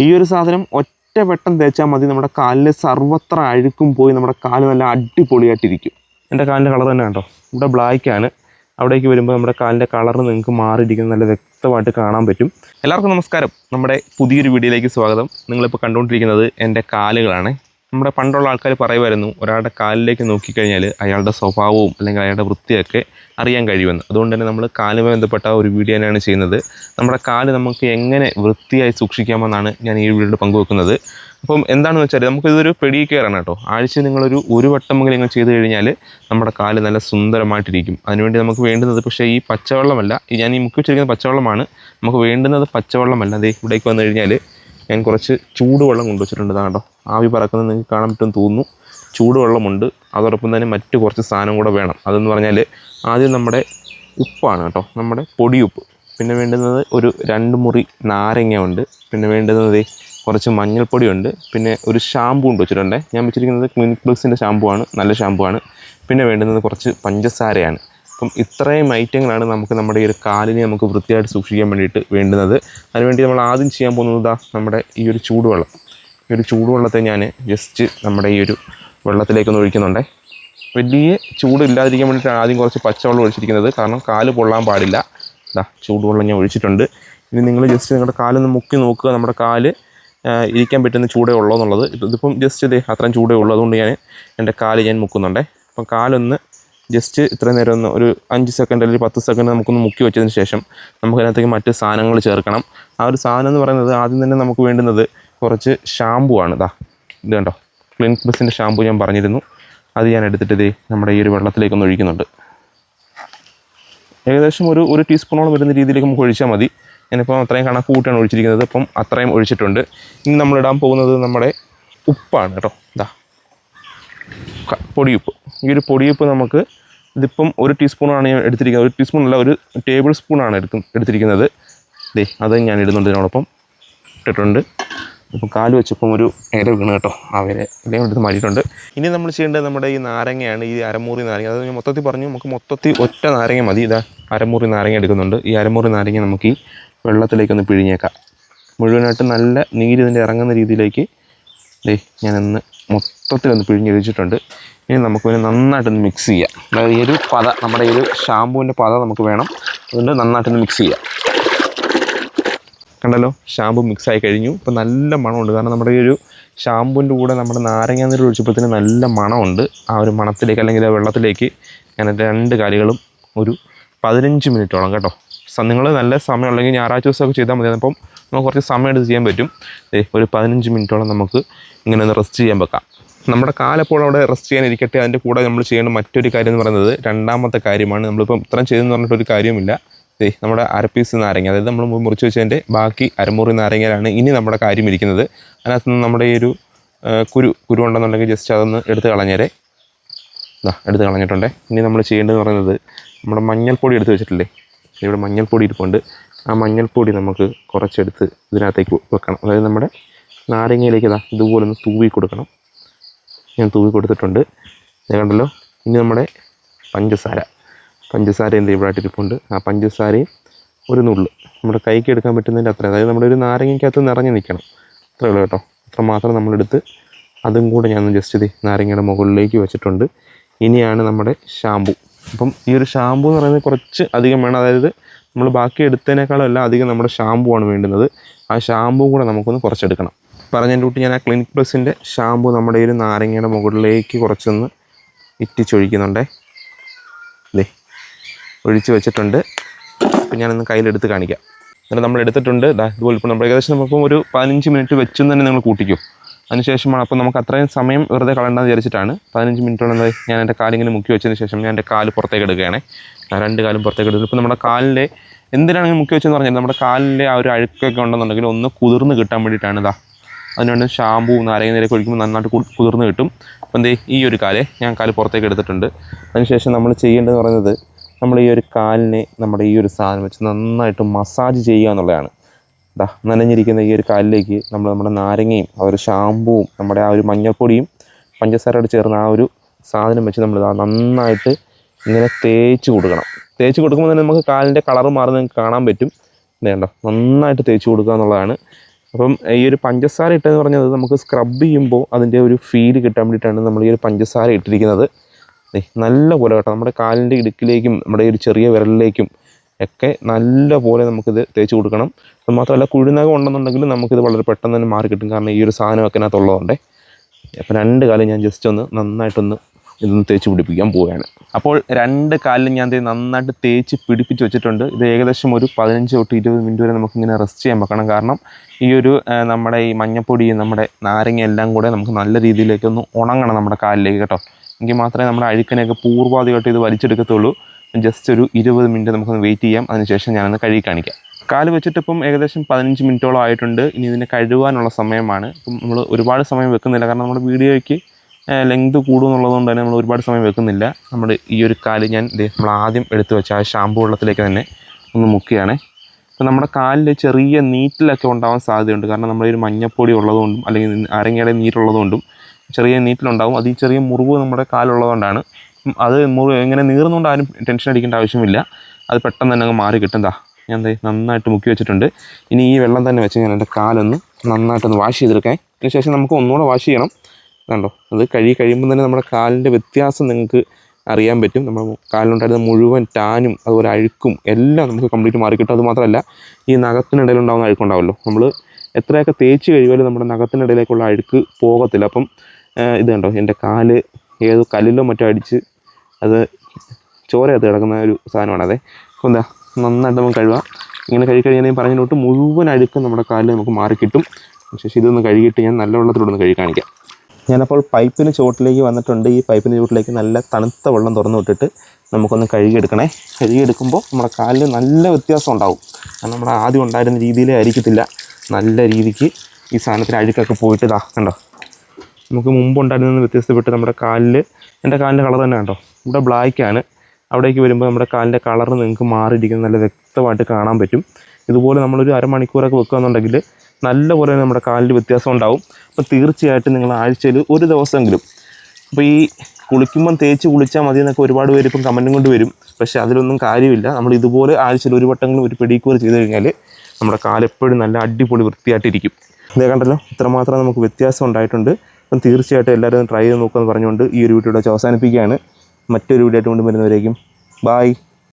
ഈ ഒരു സാധനം ഒറ്റ വെട്ടം തേച്ചാൽ മതി. നമ്മുടെ കാലിൽ സർവത്ര അഴുക്കും പോയി നമ്മുടെ കാൽ നല്ല അടിപൊളിയായിട്ടിരിക്കും. എന്റെ കാലിന്റെ കളർ തന്നെ കണ്ടോ? ഇവിടെ ബ്ലാക്കാണ് അവിടേക്ക് വരുമ്പോൾ നമ്മുടെ കാലിന്റെ കളർ നിങ്ങൾക്ക് മാറിയിരിക്കുന്നത് നല്ല വ്യക്തമായിട്ട് കാണാൻ പറ്റും. എല്ലാവർക്കും നമസ്കാരം. നമ്മുടെ പുതിയൊരു വീഡിയോയിലേക്ക് സ്വാഗതം. നിങ്ങളിപ്പോൾ കണ്ടുകൊണ്ടിരിക്കുന്നത് എന്റെ കാലുകളാണ്. നമ്മുടെ പണ്ടുള്ള ആൾക്കാർ പറയുമായിരുന്നു ഒരാളുടെ കാലിലേക്ക് നോക്കിക്കഴിഞ്ഞാൽ അയാളുടെ സ്വഭാവവും അല്ലെങ്കിൽ അയാളുടെ വൃത്തിയൊക്കെ അറിയാൻ കഴിയുമെന്ന്. അതുകൊണ്ട് തന്നെ നമ്മൾ കാലുമായി ബന്ധപ്പെട്ട ഒരു വീഡിയോ തന്നെയാണ് ചെയ്യുന്നത്. നമ്മുടെ കാൽ നമുക്ക് എങ്ങനെ വൃത്തിയായി സൂക്ഷിക്കാമെന്നാണ് ഞാൻ ഈ വീഡിയോയിൽ പങ്കുവെക്കുന്നത്. അപ്പം എന്താണെന്ന് വെച്ചാൽ നമുക്കിതൊരു പെടി കെയറാണ് കേട്ടോ. ആഴ്ച നിങ്ങളൊരു ഒരു വട്ടമെങ്കിലും നിങ്ങൾ ചെയ്ത് കഴിഞ്ഞാൽ നമ്മുടെ കാൽ നല്ല സുന്ദരമായിട്ടിരിക്കും. അതിനുവേണ്ടി നമുക്ക് വേണ്ടുന്നത് പക്ഷേ ഈ പച്ചവെള്ളമല്ല. ഞാൻ ഈ മുക്കി വെച്ചിരിക്കുന്ന പച്ചവെള്ളമാണ്. നമുക്ക് വേണ്ടുന്നത് പച്ചവെള്ളമല്ല. അതേ ഇവിടേക്ക് വന്നു കഴിഞ്ഞാൽ ഞാൻ കുറച്ച് ചൂടുവെള്ളം കൊണ്ടുവച്ചിട്ടുണ്ട്. കേട്ടോ ആവി പറക്കുന്നത് നിങ്ങൾക്ക് കാണാൻ പറ്റുമെന്ന് തോന്നുന്നു. ചൂടുവെള്ളമുണ്ട്. അതോടൊപ്പം തന്നെ മറ്റു കുറച്ച് സാധനം കൂടെ വേണം. അതെന്ന് പറഞ്ഞാൽ ആദ്യം നമ്മുടെ ഉപ്പാണ് കേട്ടോ. നമ്മുടെ പൊടിയുപ്പ്. പിന്നെ വേണ്ടുന്നത് ഒരു രണ്ട് മുറി നാരങ്ങ ഉണ്ട് പിന്നെ വേണ്ടുന്നത് കുറച്ച് മഞ്ഞൾപ്പൊടിയുണ്ട്. പിന്നെ ഒരു ഷാമ്പു ഉണ്ട് വെച്ചിട്ടുണ്ട്. ഞാൻ വെച്ചിരിക്കുന്നത് ക്ലിനിക് പ്ലസിന്റെ ഷാമ്പു ആണ്. നല്ല ഷാമ്പു ആണ്. പിന്നെ വേണ്ടുന്നത് കുറച്ച് പഞ്ചസാരയാണ്. അപ്പം ഇത്രയും ഐറ്റങ്ങളാണ് നമുക്ക് നമ്മുടെ ഈ ഒരു കാലിനെ നമുക്ക് വൃത്തിയായിട്ട് സൂക്ഷിക്കാൻ വേണ്ടിയിട്ട് വേണ്ടുന്നത്. അതിനുവേണ്ടി നമ്മൾ ആദ്യം ചെയ്യാൻ പോകുന്നത് നമ്മുടെ ഈ ഒരു ചൂടുവെള്ളം. ഈ ഒരു ചൂടുവെള്ളത്തെ ഞാൻ ജസ്റ്റ് നമ്മുടെ ഈ ഒരു വെള്ളത്തിലേക്കൊന്ന് ഒഴിക്കുന്നുണ്ടേ. വലിയ ചൂടില്ലാതിരിക്കാൻ വേണ്ടിയിട്ടാണ് ആദ്യം കുറച്ച് പച്ചവെള്ളം ഒഴിച്ചിരിക്കുന്നത്. കാരണം കാൽ പൊള്ളാൻ പാടില്ല. ഇതാ ചൂടുവെള്ളം ഞാൻ ഒഴിച്ചിട്ടുണ്ട്. ഇനി നിങ്ങൾ ജസ്റ്റ് നിങ്ങളുടെ കാലൊന്ന് മുക്കി നോക്കുക. നമ്മുടെ കാൽ ഇരിക്കാൻ പറ്റുന്ന ചൂടേ ഉള്ളൂ എന്നുള്ളത്. ഇത് ഇതിപ്പം ജസ്റ്റ് ഇതേ അത്രയും ചൂടേ ഉള്ളൂ. അതുകൊണ്ട് ഞാൻ എന്റെ കാൽ ഞാൻ മുക്കുന്നുണ്ടേ. അപ്പം കാലൊന്ന് ജസ്റ്റ് ഇത്ര നേരം ഒന്ന് ഒരു അഞ്ച് സെക്കൻഡ് അല്ലെങ്കിൽ പത്ത് സെക്കൻഡ് നമുക്കൊന്ന് മുക്കി വെച്ചതിന് ശേഷം നമുക്ക് നമുക്കതിനകത്തേക്ക് മറ്റ് സാധനങ്ങൾ ചേർക്കണം. ആ ഒരു സാധനം എന്ന് പറയുന്നത് ആദ്യം തന്നെ നമുക്ക് വേണ്ടുന്നത് കുറച്ച് ഷാമ്പു ആണ്. ഇതാ ഇത് കണ്ടോ? ക്ലിനിക് പ്ലസിന്റെ ഷാമ്പു ഞാൻ പറഞ്ഞിരുന്നു. അത് ഞാൻ എടുത്തിട്ട് നമ്മുടെ ഈ ഒരു വെള്ളത്തിലേക്കൊന്ന് ഒഴിക്കുന്നുണ്ട്. ഏകദേശം ഒരു ഒരു ടീസ്പൂണോളം വരുന്ന രീതിയിലേക്ക് നമുക്ക് ഒഴിച്ചാൽ മതി. ഞാനിപ്പോൾ അത്രയും കണക്ക് കൂട്ടിയാണ് ഒഴിച്ചിരിക്കുന്നത്. അപ്പം അത്രയും ഒഴിച്ചിട്ടുണ്ട്. ഇനി നമ്മളിടാൻ പോകുന്നത് നമ്മുടെ ഉപ്പാണ് കേട്ടോ. ഇതാ പൊടിയുപ്പ്. ഈ ഒരു പൊടിയുപ്പ് നമുക്ക് ഇതിപ്പം ഒരു ടീസ്പൂണാണ് ഞാൻ എടുത്തിരിക്കുന്നത്. ഒരു ടീസ്പൂൺ അല്ല ഒരു ടേബിൾ സ്പൂണാണ് എടുക്കും എടുത്തിരിക്കുന്നത്. ദേ അത് ഞാൻ ഇടുന്നുണ്ട് ഇതിനോടൊപ്പം. ഇട്ടിട്ടുണ്ട്. ഇപ്പം കാൽ വെച്ചപ്പം ഒരു ഏര വീണ് കേട്ടോ. ഇല ഇലയും എടുത്ത് മാറ്റിയിട്ടുണ്ട്. ഇനി നമ്മൾ ചെയ്യേണ്ടത് നമ്മുടെ ഈ നാരങ്ങയാണ് ഈ അരമുറി നാരങ്ങ. അത് ഞാൻ മൊത്തത്തിൽ പറഞ്ഞു നമുക്ക് മൊത്തത്തിൽ ഒറ്റ നാരങ്ങ മതി. ഇതാ അരമുറി നാരങ്ങ എടുക്കുന്നുണ്ട്. ഈ അരമുറി നാരങ്ങ നമുക്ക് ഈ വെള്ളത്തിലേക്കൊന്ന് പിഴിഞ്ഞേക്കാം. മുഴുവനായിട്ട് നല്ല നീര് ഇതിന്റെ ഇറങ്ങുന്ന രീതിയിലേക്ക് ദേ ഞാനൊന്ന് മൊത്തത്തിലൊന്ന് പിഴിഞ്ഞൊഴിച്ചിട്ടുണ്ട് ഇനി നമുക്ക് പിന്നെ നന്നായിട്ടൊന്ന് മിക്സ് ചെയ്യാം. അതായത് ഒരു പത നമ്മുടെ ഈ ഒരു ഷാമ്പൂവിന്റെ പത നമുക്ക് വേണം. അതുകൊണ്ട് നന്നായിട്ടൊന്ന് മിക്സ് ചെയ്യാം. കണ്ടല്ലോ ഷാമ്പു മിക്സ് ആയി കഴിഞ്ഞു. ഇപ്പോൾ നല്ല മണമുണ്ട്. കാരണം നമ്മുടെ ഈ ഒരു ഷാമ്പുവിന്റെ കൂടെ നമ്മുടെ നാരങ്ങ നീര് ഒഴിച്ചപ്പോഴത്തേന് നല്ല മണമുണ്ട്. ആ ഒരു മണത്തിലേക്ക് അല്ലെങ്കിൽ ആ വെള്ളത്തിലേക്ക് ഞാൻ രണ്ട് കാലുകളും ഒരു പതിനഞ്ച് മിനിറ്റോളം കേട്ടോ. നിങ്ങൾ നല്ല സമയം അല്ലെങ്കിൽ ഞായറാഴ്ച ദിവസമൊക്കെ ചെയ്താൽ മതി. അപ്പം നമുക്ക് കുറച്ച് സമയം എടുത്ത് ചെയ്യാൻ പറ്റും. ഒരു പതിനഞ്ച് മിനിറ്റോളം നമുക്ക് ഇങ്ങനെ ഒന്ന് റെസ്റ്റ് ചെയ്യാൻ വെക്കാം. നമ്മുടെ കാലപ്പോൾ അവിടെ റെസ്റ്റ് ചെയ്യാൻ ഇരിക്കട്ടെ അതിന്റെ കൂടെ നമ്മൾ ചെയ്യേണ്ട മറ്റൊരു കാര്യം എന്ന് പറയുന്നത് രണ്ടാമത്തെ കാര്യമാണ്. നമ്മളിപ്പം ഇത്രയും ചെയ്തെന്ന് പറഞ്ഞിട്ടൊരു കാര്യമില്ല ദേ നമ്മുടെ അരപ്പീസ് നാരങ്ങ അതായത് നമ്മൾ മുറിച്ച് വെച്ചതിന്റെ ബാക്കി അരമുറി നാരങ്ങയിലാണ് ഇനി നമ്മുടെ കാര്യം ഇരിക്കുന്നത്. അതിനകത്ത് നിന്ന് നമ്മുടെ ഈ ഒരു കുരു കുരു ഉണ്ടെന്നുണ്ടെങ്കിൽ ജസ്റ്റ് അതൊന്ന് എടുത്ത് കളഞ്ഞേരെ. ഇതാ എടുത്ത് കളഞ്ഞിട്ടുണ്ടേ. ഇനി നമ്മൾ ചെയ്യേണ്ടതെന്ന് പറയുന്നത് നമ്മുടെ മഞ്ഞൾപ്പൊടി എടുത്ത് വെച്ചിട്ടില്ലേ? ഇവിടെ മഞ്ഞൾപ്പൊടി ഇരിപ്പുണ്ട്. ആ മഞ്ഞൾപ്പൊടി നമുക്ക് കുറച്ചെടുത്ത് ഇതിനകത്തേക്ക് വെക്കണം. അതായത് നമ്മുടെ നാരങ്ങയിലേക്ക് ഇതാ ഇതുപോലെ ഒന്ന് തൂവി കൊടുക്കണം. ഞാൻ തൂവി കൊടുത്തിട്ടുണ്ട്. ഞാൻ കണ്ടല്ലോ? ഇനി നമ്മുടെ പഞ്ചസാര. പഞ്ചസാര എന്ത് ഇവിടെ ഇരിപ്പുണ്ട് ആ പഞ്ചസാരയും ഒരു നുള്ള്. നമ്മുടെ കൈക്ക് എടുക്കാൻ പറ്റുന്നതിന്റെ അത്ര. അതായത് നമ്മുടെ ഒരു നാരങ്ങയ്ക്കകത്ത് നിറഞ്ഞു നിൽക്കണം. അത്രേ ഉള്ളൂ കേട്ടോ. അത്ര മാത്രം നമ്മളെടുത്ത് അതും കൂടെ ഞാൻ ജസ്റ്റ് ഇത് നാരങ്ങയുടെ മുകളിലേക്ക് വെച്ചിട്ടുണ്ട്. ഇനിയാണ് നമ്മുടെ ഷാമ്പു അപ്പം ഈ ഒരു ഷാമ്പു എന്ന് പറയുന്നത് കുറച്ച് അധികം വേണം. അതായത് നമ്മൾ ബാക്കി എടുത്തതിനേക്കാളും അല്ല അധികം നമ്മുടെ ഷാമ്പു ആണ് വേണ്ടുന്നത്. ആ ഷാമ്പു കൂടെ നമുക്കൊന്ന് കുറച്ചെടുക്കണം. പറഞ്ഞതിന്റെ കൂട്ടി ഞാൻ ആ ക്ലിനിക് പ്ലസിന്റെ ഷാമ്പു നമ്മുടെ ഒരു നാരങ്ങയുടെ മുകളിലേക്ക് കുറച്ചൊന്ന് ഇറ്റിച്ചൊഴിക്കുന്നുണ്ടേ. ദേ ഒഴിച്ച് വെച്ചിട്ടുണ്ട്. അപ്പം ഞാനൊന്ന് കയ്യിലെടുത്ത് കാണിക്കാം. എന്നിട്ട് നമ്മൾ എടുത്തിട്ടുണ്ട്. ഇതുപോലെ ഇപ്പോൾ നമ്മൾ ഏകദേശം നമുക്കിപ്പം ഒരു പതിനഞ്ച് മിനിറ്റ് വെച്ചും തന്നെ നിങ്ങൾ കൂട്ടിക്കും. അതിനുശേഷമാണ് അപ്പോൾ നമുക്ക് അത്രയും സമയം വെറുതെ കളണ്ടെന്ന് വിചാരിച്ചിട്ടാണ് പതിനഞ്ച് മിനിറ്റോളം ഞാൻ എന്റെ കാലിങ്ങനെ മുക്കി വെച്ചതിന് ശേഷം ഞാൻ എന്റെ കാൽ പുറത്തേക്ക് എടുക്കുകയാണ്. രണ്ട് കാലും പുറത്തേക്ക് എടുക്കുന്നത് ഇപ്പോൾ നമ്മുടെ കാലിലെ എന്തിനാണ് മുക്കി വെച്ചെന്ന് പറഞ്ഞാൽ നമ്മുടെ കാലിലെ ആ ഒരു അഴുക്കൊക്കെ ഉണ്ടെന്നുണ്ടെങ്കിൽ ഒന്ന് കുതിർന്ന് കിട്ടാൻ വേണ്ടിയിട്ടാണ് ഇതാ അതിനുവേണ്ടി ഷാമ്പൂ നാരങ്ങ നീരൊക്കെ ഒഴിക്കുമ്പോൾ നന്നായിട്ട് കുതിർന്ന് കിട്ടും. അപ്പോൾ എന്തേ ഈ ഒരു കാലേ ഞാൻ കാൽ പുറത്തേക്ക് എടുത്തിട്ടുണ്ട്. അതിനുശേഷം നമ്മൾ ചെയ്യേണ്ടതെന്ന് പറയുന്നത് നമ്മൾ ഈ ഒരു കാലിനെ നമ്മുടെ ഈ ഒരു സാധനം വെച്ച് നന്നായിട്ട് മസാജ് ചെയ്യുക എന്നുള്ളതാണ്. ദാ നനഞ്ഞിരിക്കുന്ന ഈ ഒരു കാലിലേക്ക് നമ്മൾ നമ്മുടെ നാരങ്ങയും ആ ഒരു ഷാമ്പുവും നമ്മുടെ ആ ഒരു മഞ്ഞൾപ്പൊടിയും പഞ്ചസാരയോട് ചേർന്ന ആ ഒരു സാധനം വെച്ച് നമ്മൾ നന്നായിട്ട് ഇങ്ങനെ തേച്ച് കൊടുക്കണം. തേച്ച് കൊടുക്കുമ്പോൾ തന്നെ നമുക്ക് കാലിന്റെ കളർ മാറുന്നത് കാണാൻ പറ്റും. വേണ്ട നന്നായിട്ട് തേച്ച് കൊടുക്കുക എന്നുള്ളതാണ് അപ്പം ഈ ഒരു പഞ്ചസാര ഇട്ടെന്ന് പറഞ്ഞത് നമുക്ക് സ്ക്രബ് ചെയ്യുമ്പോൾ അതിന്റെ ഒരു ഫീൽ കിട്ടാൻ വേണ്ടിയിട്ടാണ് നമ്മൾ ഈ ഒരു പഞ്ചസാര ഇട്ടിരിക്കുന്നത്. നല്ല പോലെ കേട്ടോ നമ്മുടെ കാലിന്റെ ഇടുക്കിലേക്കും നമ്മുടെ ഒരു ചെറിയ വിരലിലേക്കും ഒക്കെ നല്ല പോലെ നമുക്കിത് തേച്ച് കൊടുക്കണം. അത് മാത്രമല്ല കുഴിനകം ഉണ്ടെന്നുണ്ടെങ്കിൽ നമുക്കിത് വളരെ പെട്ടെന്ന് തന്നെ മാറി കിട്ടും. കാരണം ഈ ഒരു സാധനമൊക്കെ അതിനകത്തുള്ളതുകൊണ്ടേ അപ്പം രണ്ട് കാലം ഞാൻ ജസ്റ്റ് ഒന്ന് നന്നായിട്ടൊന്ന് ഇതൊന്ന് തേച്ച് പിടിപ്പിക്കാൻ പോവുകയാണ്. അപ്പോൾ രണ്ട് കാലിലും ഞാൻ നന്നായിട്ട് തേച്ച് പിടിപ്പിച്ച് വെച്ചിട്ടുണ്ട്. ഇത് ഏകദേശം ഒരു പതിനഞ്ച് തൊട്ട് ഇരുപത് മിനിറ്റ് വരെ നമുക്കിങ്ങനെ റെസ്റ്റ് ചെയ്യാൻ വെക്കണം. കാരണം ഈ ഒരു നമ്മുടെ ഈ മഞ്ഞപ്പൊടി നമ്മുടെ നാരങ്ങ എല്ലാം കൂടെ നമുക്ക് നല്ല രീതിയിലേക്ക് ഒന്ന് ഉണങ്ങണം നമ്മുടെ കാലിലേക്ക് കേട്ടോ. എങ്കിൽ മാത്രമേ നമ്മുടെ അഴുക്കനെയൊക്കെ പൂർവാധികമായിട്ട് ഇത് വലിച്ചെടുക്കത്തുള്ളൂ. ജസ്റ്റ് ഒരു ഇരുപത് മിനിറ്റ് നമുക്കൊന്ന് വെയിറ്റ് ചെയ്യാം. അതിനുശേഷം ഞാനൊന്ന് കഴുകി കാണിക്കാം. കാൽ വെച്ചിട്ട് ഇപ്പം ഏകദേശം പതിനഞ്ച് മിനിറ്റോളം ആയിട്ടുണ്ട്. ഇനി ഇതിനെ കഴുകാനുള്ള സമയമാണ്. ഇപ്പം നമ്മൾ ഒരുപാട് സമയം വെക്കുന്നില്ല. കാരണം നമ്മുടെ വീഡിയോയ്ക്ക് ലെങ്ത് കൂടുമെന്നുള്ളത് കൊണ്ട് തന്നെ നമ്മൾ ഒരുപാട് സമയം വെക്കുന്നില്ല. നമ്മൾ ഈ ഒരു കാൽ ഞാൻ നമ്മൾ ആദ്യം എടുത്തു വെച്ച ആ ഷാമ്പു വെള്ളത്തിലേക്ക് തന്നെ ഒന്ന് മുക്കുകയാണേ അപ്പോൾ നമ്മുടെ കാലിൽ ചെറിയ നീറ്റിലൊക്കെ ഉണ്ടാവാൻ സാധ്യതയുണ്ട്. കാരണം നമ്മുടെ ഒരു മഞ്ഞപ്പൊടി ഉള്ളതുകൊണ്ടും അല്ലെങ്കിൽ അരങ്ങയുടെ നീറ്റുള്ളതുകൊണ്ടും ചെറിയ നീറ്റിലുണ്ടാവും. അത് ഈ ചെറിയ മുറിവ് നമ്മുടെ കാലുള്ളതുകൊണ്ടാണ്. അത് മുറിവ് എങ്ങനെ നീർന്നുകൊണ്ട് ആരും ടെൻഷൻ അടിക്കേണ്ട ആവശ്യമില്ല. അത് പെട്ടെന്ന് തന്നെ അങ്ങ് മാറി കിട്ടും. ദാ ഞാൻ നന്നായിട്ട് മുക്കി വെച്ചിട്ടുണ്ട്. ഇനി ഈ വെള്ളം തന്നെ വെച്ച് ഞാൻ എന്റെ കാലൊന്ന് നന്നായിട്ടൊന്ന് വാഷ് ചെയ്തെടുക്കാൻ അതിനുശേഷം നമുക്ക് ഒന്നുകൂടെ വാഷ് ചെയ്യണം. കണ്ടോ? അത് കഴുകി കഴിയുമ്പോൾ തന്നെ നമ്മുടെ കാലിന്റെ വ്യത്യാസം നിങ്ങൾക്ക് അറിയാൻ പറ്റും. നമ്മുടെ കാലിലുണ്ടായിരുന്ന മുഴുവൻ ടാനും അതുപോലെ അഴുക്കും എല്ലാം നമുക്ക് കംപ്ലീറ്റ് മാറി കിട്ടും അത് മാത്രമല്ല ഈ നഖത്തിനിടയിൽ ഉണ്ടാകുന്ന അഴുക്കുണ്ടാവുമല്ലോ നമ്മൾ എത്രയൊക്കെ തേച്ച് കഴിയുമല്ലോ നമ്മുടെ നഖത്തിനിടയിലേക്കുള്ള അഴുക്ക് പോകത്തില്ല. അപ്പം ഇത് കണ്ടോ? എന്റെ കാൽ ഏതോ കല്ലിലോ മറ്റോ അടിച്ച് അത് ചോരയത്ത് കിടക്കുന്ന ഒരു സാധനമാണ് അതെ. അപ്പോൾ എന്താ നന്നായിട്ട് നമുക്ക് കഴുകാം. ഇങ്ങനെ കഴുകി കഴിഞ്ഞാൽ ഞാൻ പറഞ്ഞിട്ട് മുഴുവൻ അഴുക്കും നമ്മുടെ കാലിൽ നമുക്ക് മാറിക്കിട്ടും. ശേഷം ഇതൊന്ന് കഴുകിയിട്ട് ഞാൻ നല്ല വെള്ളത്തിലൂടെ ഒന്ന് കഴുകി കാണിക്കാം. ഞാനപ്പോൾ പൈപ്പിന് ചുവട്ടിലേക്ക് വന്നിട്ടുണ്ട്. ഈ പൈപ്പിന് ചുവട്ടിലേക്ക് നല്ല തണുത്ത വെള്ളം തുറന്നു വിട്ടിട്ട് നമുക്കൊന്ന് കഴുകിയെടുക്കണേ. കഴുകിയെടുക്കുമ്പോൾ നമ്മുടെ കാലിന് നല്ല വ്യത്യാസം ഉണ്ടാവും. കാരണം നമ്മുടെ ആദ്യം ഉണ്ടായിരുന്ന രീതിയിലേ ആയിരിക്കത്തില്ല. നല്ല രീതിക്ക് ഈ സാധനത്തിന് അഴുക്കൊക്കെ പോയിട്ട് ഇതാ കണ്ടോ? നമുക്ക് മുമ്പ് ഉണ്ടായിരുന്ന വ്യത്യസ്തപ്പെട്ട് നമ്മുടെ കാലിൽ എന്റെ കാലിന്റെ കളർ തന്നെ കണ്ടോ? ഇവിടെ ബ്ലാക്കാണ് അവിടേക്ക് വരുമ്പോൾ നമ്മുടെ കാലിന്റെ കളർ നിങ്ങൾക്ക് മാറിയിരിക്കുന്നത് നല്ല വ്യക്തമായിട്ട് കാണാൻ പറ്റും. ഇതുപോലെ നമ്മളൊരു അരമണിക്കൂറൊക്കെ വെക്കുകയെന്നുണ്ടെങ്കിൽ നല്ലപോലെ നമ്മുടെ കാലിൽ വ്യത്യാസം ഉണ്ടാവും. അപ്പോൾ തീർച്ചയായിട്ടും നിങ്ങൾ ആഴ്ചയിൽ ഒരു ദിവസമെങ്കിലും. അപ്പോൾ ഈ കുളിക്കുമ്പം തേച്ച് കുളിച്ചാൽ മതി എന്നൊക്കെ ഒരുപാട് പേര് ഇപ്പം കമന്റും കൊണ്ട് വരും. പക്ഷേ അതിലൊന്നും കാര്യമില്ല. നമ്മൾ ഇതുപോലെ ആഴ്ചയിൽ ഒരു വട്ടങ്ങളും ഒരു പെഡിക്യൂർ ചെയ്ത് കഴിഞ്ഞാൽ നമ്മുടെ കാലെപ്പോഴും നല്ല അടിപൊളി വൃത്തിയായിട്ടിരിക്കും. ഇതേ കണ്ടല്ലോ ഇത്രമാത്രം നമുക്ക് വ്യത്യാസം ഉണ്ടായിട്ടുണ്ട്. അപ്പം തീർച്ചയായിട്ടും എല്ലാവരും ട്രൈ ചെയ്ത് നോക്കുമെന്ന് പറഞ്ഞുകൊണ്ട് ഈ ഒരു വീഡിയോ അവസാനിപ്പിക്കുകയാണ്. മറ്റൊരു വീഡിയോ ആയിട്ട് കൊണ്ടുവരുന്നവരേക്കും ബായ്